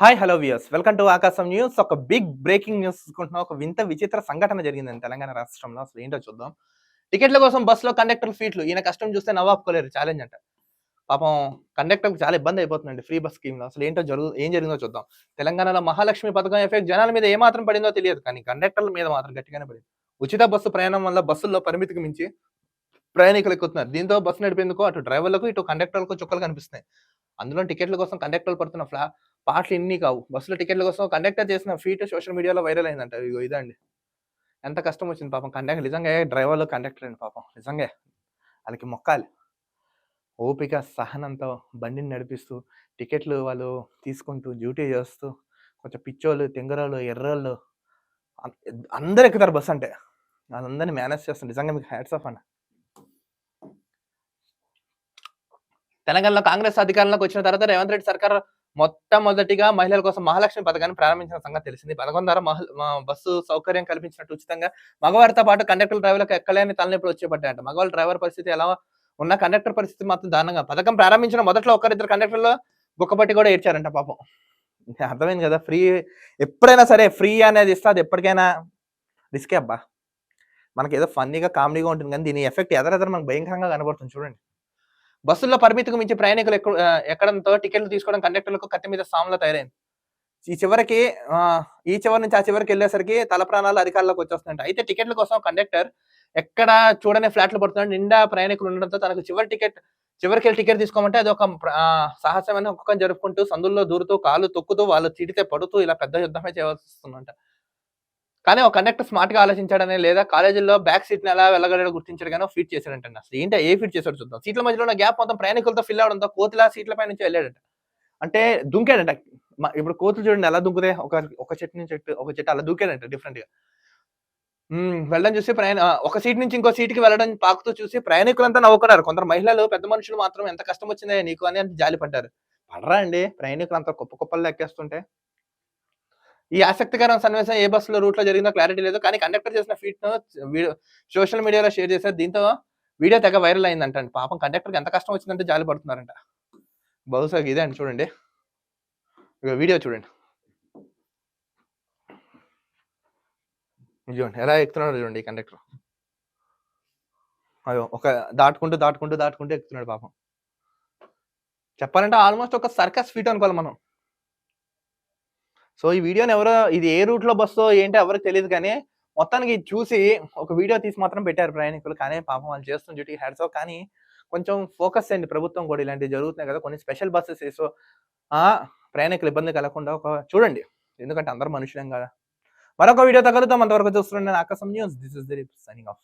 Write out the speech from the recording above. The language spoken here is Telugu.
Hi hello views welcome to Akasham news. ఒక బిగ్ బ్రేకింగ్ న్యూస్ చూసుకుంటున్నాం. ఒక వింత విచిత్ర సంఘటన జరిగింది తెలంగాణ రాష్ట్రంలో అసలు ఏంటో చూద్దాం. టికెట్ల కోసం బస్సులో కండక్టర్ ఫీట్లు ఈయన కష్టం చూస్తే నవ్వాపుకోలేరు. ఛాలెంజ్ అంట. పాపం కండక్టర్కి చాలా ఇబ్బంది అయిపోతుందండి ఫ్రీ బస్ స్కీమ్లో. అసలు ఏంటో జరుగు ఏం జరిగిందో చూద్దాం. తెలంగాణలో మహాలక్ష్మి పథకం ఎఫెక్ట్ జనాల మీద ఏమాత్రం పడిందో తెలియదు. కానీ కండక్టర్ల మీద మాత్రం గట్టిగానే పడింది. ఉచిత బస్సు ప్రయాణం వల్ల బస్సుల్లో పరిమితికి మించి ప్రయాణికులు ఎక్కుతున్నారు. దీంతో బస్సు నడిపేందుకు అటు డ్రైవర్లకు ఇటు కండక్టర్లకు చుక్కలు కనిపిస్తున్నాయి. అందులో టికెట్ల కోసం కండక్టర్లు పడుతున్న ఫ్లా పాటలు ఇన్ని కావు. బస్సులో టికెట్ల కోసం కండక్టర్ చేసిన ఫీట్ సోషల్ మీడియాలో వైరల్ అయిందంట. ఇగో ఇదండి. ఎంత కష్టం వచ్చింది పాపం. కండక్టర్ నిజంగా డ్రైవర్లు కండక్టర్ అండి పాపం. నిజంగా వాళ్ళకి మొక్కాలి. ఓపిక సహనంతో బండిని నడిపిస్తూ టికెట్లు వాళ్ళు తీసుకుంటూ డ్యూటీ చేస్తూ కొంచెం పిచ్చోళ్ళు తెంగరోళ్ళు ఎర్రోళ్ళు అందరు ఎక్కుతారు బస్ అంటే. వాళ్ళందరినీ మేనేజ్ చేస్తాను నిజంగా మీకు హ్యాట్స్ ఆఫ్ అన్న. తెలంగాణలో కాంగ్రెస్ అధికారంలోకి వచ్చిన తర్వాత రేవంత్ రెడ్డి సర్కార్ మొట్టమొదటిగా మహిళల కోసం మహాలక్ష్మి పథకాన్ని ప్రారంభించిన సంగతి తెలిసింది. పథకం ద్వారా బస్సు సౌకర్యం కల్పించినట్టు ఉచితంగా మగవారితో పాటు కండక్టర్ డ్రైవర్లకు ఎక్కలేని తలనొప్పులు వచ్చేపడ్డాయంట. మగవాళ్ళ డ్రైవర్ పరిస్థితి ఎలా ఉన్న కండక్టర్ పరిస్థితి మాత్రం దారుణంగా. పథకం ప్రారంభించిన మొదట్లో ఒకరిద్దరు కండక్టర్లు బుక్కపట్టి కూడా ఏడ్చారంట పాపం. అర్థమైంది కదా ఫ్రీ ఎప్పుడైనా సరే ఫ్రీ అనేది ఇస్తే అది ఎప్పటికైనా రిస్కే అబ్బా. మనకి ఏదో ఫన్నీగా కామెడీగా ఉంటుంది కానీ దీని ఎఫెక్ట్ ఎదరెదర మనకు భయంకరంగా కనబడుతుంది చూడండి. బస్సుల్లో పరిమితికి మించి ప్రయాణికులు ఎక్కడ ఎక్కడంతో టికెట్లు తీసుకోవడం కండక్టర్లకు కత్తి మీద సాములా తయారైంది. ఈ చివరికి ఈ చివరి నుంచి ఆ చివరికి వెళ్ళేసరికి తల ప్రాణాలు అధికారులకు వచ్చేస్తుందంట అయితే టికెట్ల కోసం కండక్టర్ ఎక్కడ చూడని ఫ్లాట్లు పడుతున్నాడు. నిండా ప్రయాణికులు ఉండడంతో తనకు చివరి టికెట్ చివరికి వెళ్ళి టికెట్ తీసుకోమంటే అది ఒక సాహసమైన ఒక్కొక్కని జరుపుకుంటూ సందుల్లో దూరుతూ కాలు తొక్కుతూ వాళ్ళు తిడితే పడుతూ ఇలా పెద్ద యుద్ధమే చేయవలసి వస్తుందంట. కానీ ఒక కండక్టర్ స్మార్ట్గా ఆలోచించాడనే లేదా కాలేజీలో బ్యాక్ సీట్ని ఎలా వెళ్ళగలడో గుర్తించాడు కానీ ఫీట్ చేశాడంట అసలు. ఏంటో ఏ ఫీట్ చేశాడు చూద్దాం. సీట్ల మధ్యలో ఉన్న గ్యాప్ మొత్తం ప్రయాణికులతో ఫిల్ అవడంతో కోతిలా సీట్ల పై నుంచి వెళ్ళాడట. అంటే దుంకాడంట. ఇప్పుడు కోతులు చూడండి ఎలా దుంకుతే ఒక ఒక చెట్టు నుంచి చెట్టు ఒక చెట్టు అలా దూకాడంట డిఫరెంట్గా. వెళ్ళడం చూసి ప్రయాణ ఒక సీట్ నుంచి ఇంకో సీట్కి వెళ్ళడం పాకుతూ చూసి ప్రయాణికులంతా నవ్వుకున్నారు. కొందరు మహిళలు పెద్ద మనుషులు మాత్రం ఎంత కష్టం వచ్చిందే నీకు అని అంటే జాలి పడ్డారు పడరా అండి. ప్రయాణికులు అంతా కుప్ప కుప్పలు ఎక్కేస్తుంటే. ఈ ఆసక్తికరమైన సన్నివేశం ఏ బస్సులో రూట్లో జరిగిందో క్లారిటీ లేదు. కానీ కండక్టర్ చేసిన ఫీట్ వీడియో సోషల్ మీడియాలో షేర్ చేశారు. దీంతో వీడియో తెగ వైరల్ అయిందంట పాపం కండక్టర్కి ఎంత కష్టం వచ్చిందంటే జాలి పడుతున్నారంట. బహుశా ఇదే అండి చూడండి. ఇక వీడియో చూడండి. చూడండి. ఎలా ఎక్కుతున్నాడు చూడండి ఈ కండక్టర్ అయ్యో ఒక దాటుకుంటూ దాటుకుంటూ దాటుకుంటూ ఎక్కుతున్నాడు పాపం. చెప్పాలంటే ఆల్మోస్ట్ ఒక సర్కస్ ఫీట్ అనుకోవాలి మనం. సో ఈ వీడియోని ఎవరో ఇది ఏ రూట్లో బస్సో ఏంటో ఎవరికి తెలియదు కానీ మొత్తానికి చూసి ఒక వీడియో తీసి మాత్రం పెట్టారు ప్రయాణికులు. కానీ పాపం వాళ్ళు చేస్తున్న డ్యూటీ హ్యాడ్స్ కానీ కొంచెం ఫోకస్ అయింది ప్రభుత్వం కూడా ఇలాంటివి జరుగుతున్నాయి కదా కొన్ని స్పెషల్ బస్సెస్ సో ఆ ప్రయాణికులు ఇబ్బంది కలగకుండా ఒక చూడండి. ఎందుకంటే అందరూ మనుషులం కదా. మరొక వీడియో తగలుతాం. అంతవరకు చూస్తున్నాను Akasham news. This is the signing off